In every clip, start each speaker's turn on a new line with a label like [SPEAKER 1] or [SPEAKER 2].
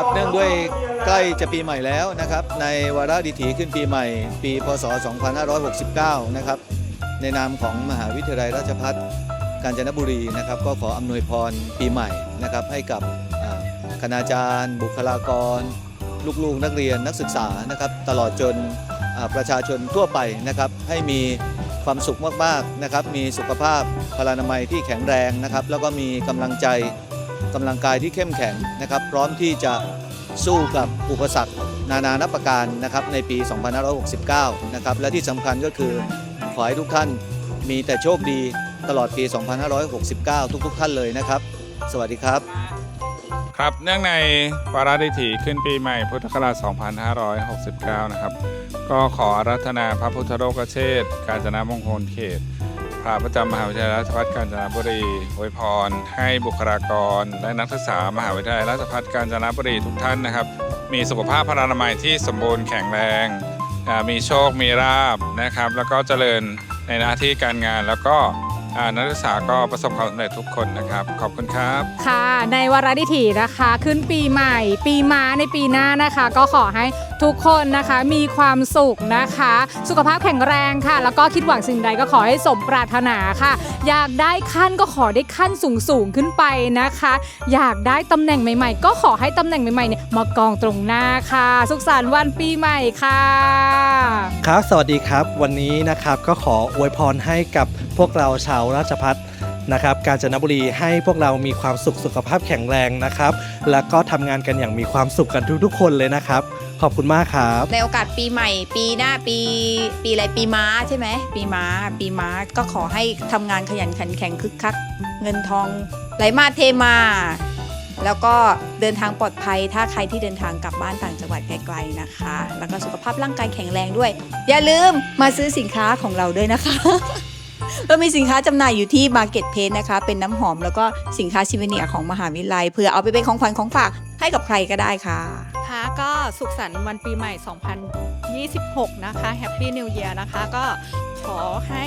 [SPEAKER 1] ครับเนื่องด้วยใกล้จะปีใหม่แล้วนะครับ ในวาระดิถีขึ้นปีใหม่ ปีพศ 2569 นะครับ ในนามของมหาวิทยาลัยราชภัฏกาญจนบุรีนะครับ ก็ขออำนวยพรปีใหม่นะครับ ให้กับคณาจารย์ บุคลากร ลูกๆ นักเรียนนักศึกษานะครับ ตลอดจนประชาชนทั่วไปนะครับ ให้มีความสุขมากๆนะครับ มีสุขภาพพลานามัยที่แข็งแรงนะครับ แล้วก็มีกำลังใจ กำลังกายที่เข้มแข็งนะครับ พร้อมที่จะสู้กับอุปสรรคนานานับประการนะครับในปี 2569 นะครับ และที่สำคัญก็คือขอให้ทุกท่านมีแต่โชคดีตลอดปี 2569 ทุก ๆ ท่านเลยนะครับ สวัสดีครับ
[SPEAKER 2] ครับ เนื่องในวาระดิถีขึ้นปีใหม่พุทธศักราช 2569 นะครับ ก็ขออารัธนาพระพุทธโลกเชษฐ์กาญจนมงคลเขต พระประจำมหาวิทยาลัยราชภัฏกาญจนบุรีอวยพร ให้บุคลากร และนักศึกษามหาวิทยาลัยราชภัฏกาญจนบุรีทุกท่านนะครับ มีสุขภาพพลานามัยที่สมบูรณ์แข็งแรง มีโชคมีลาบนะครับ แล้วก็เจริญในหน้าที่การงานแล้วก็ อ่านักศึกษาก็ประสบความสำเร็จทุกคนนะครับ ขอบคุณครับ
[SPEAKER 3] ค่ะ ในวาระดิถีนะคะ ขึ้นปีใหม่ ปีม้าในปีหน้านะคะ ก็ขอให้ทุกคนนะคะมีความสุขนะคะ สุขภาพแข็งแรงค่ะ แล้วก็คิดหวังสิ่งใดก็ขอให้สมปรารถนาค่ะ อยากได้ขั้นก็ขอได้ขั้นสูงสูงๆขึ้นไปนะคะ อยากได้ตำแหน่งใหม่ๆ ก็ขอให้ตำแหน่งใหม่ๆเนี่ยมากองตรงหน้าค่ะ สุขสันต์วันปีใหม่ค่ะ
[SPEAKER 4] ครับ สวัสดีครับ วันนี้นะครับก็ขออวยพรให้กับพวกเราชาวราชพัฒนะครับกาญจนบุรีให้พวกเรามีความสุขสุขภาพแข็งแรงนะครับ แล้วก็ทำงานกันอย่างมีความสุขกันทุกๆ คนเลยนะครับ ขอบคุณมากครับ
[SPEAKER 5] ในโอกาสปีใหม่ ปีหน้าปี ปีอะไรปีม้าใช่ไหมปีม้า ปีม้าก็ขอให้ทำงานขยันขันแข็งคึกคัก เงินทองไหลมาเทมา แล้วก็เดินทางปลอดภัยถ้าใครที่เดินทางกลับบ้านต่างจังหวัดไกลๆนะคะ แล้วก็สุขภาพร่างกายแข็งแรงด้วย อย่าลืมมาซื้อสินค้าของเราด้วยนะคะ เรามีสินค้าจำหน่ายอยู่ที่ Market Place นะคะ เป็นน้ำหอมแล้วก็สินค้าชิวเนียของมหาวิทยาลัยเพื่อเอาไปเป็นของขวัญของฝากให้กับใครก็ได้ค่ะ
[SPEAKER 6] ค่ะก็สุขสันต์วันปีใหม่ 2026 นะคะ Happy New Year นะคะ ก็ขอให้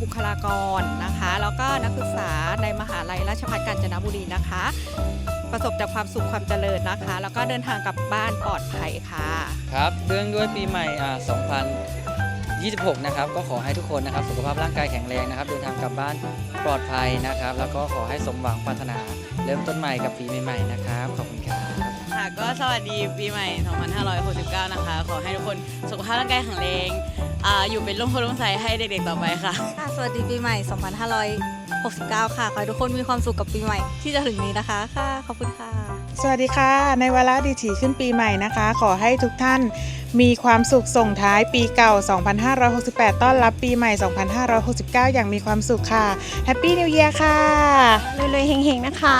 [SPEAKER 6] บุคลากรนะคะ แล้วก็นักศึกษาในมหาลัยราชภัฏกาญจนบุรีนะคะ ประสบแต่ความสุขความเจริญนะคะ แล้วก็เดินทางกลับบ้านปลอดภัยค่ะ
[SPEAKER 7] ครับเรื่องด้วยปีใหม่อ่า 26 นะครับ ก็ขอให้ทุกคนนะครับ สุขภาพร่างกายแข็งแรงนะครับ เดินทางกลับบ้านปลอดภัยนะครับ แล้วก็ขอให้สมหวังปรารถนา เริ่มต้นใหม่กับปีใหม่ๆนะครับ ขอบคุณครับ
[SPEAKER 8] ค่ะก็สวัสดีปีใหม่ 2569 นะคะ ขอให้ทุกคนสุขภาพร่างกายแข็งแรง อ่าอยู่เป็นร่มโพล่มใสให้เด็กๆต่อไปค่ะ
[SPEAKER 9] ค่ะสวัสดีปีใหม่ 2569 ค่ะ ขอให้ทุกคนมีความสุขกับปีใหม่ที่จะถึงนี้นะคะ ค่ะ ขอบคุณค่ะ
[SPEAKER 10] สวัสดีค่ะ ในวาระดีถีขึ้นปีใหม่นะคะ ขอให้ทุกท่านมีความสุขส่งท้ายปีเก่า 2568 ต้อนรับปีใหม่ 2569 อย่างมีความสุขค่ะ แฮปปี้นิว e ย r ค่ะ
[SPEAKER 9] รวยๆเฮงๆ นะคะ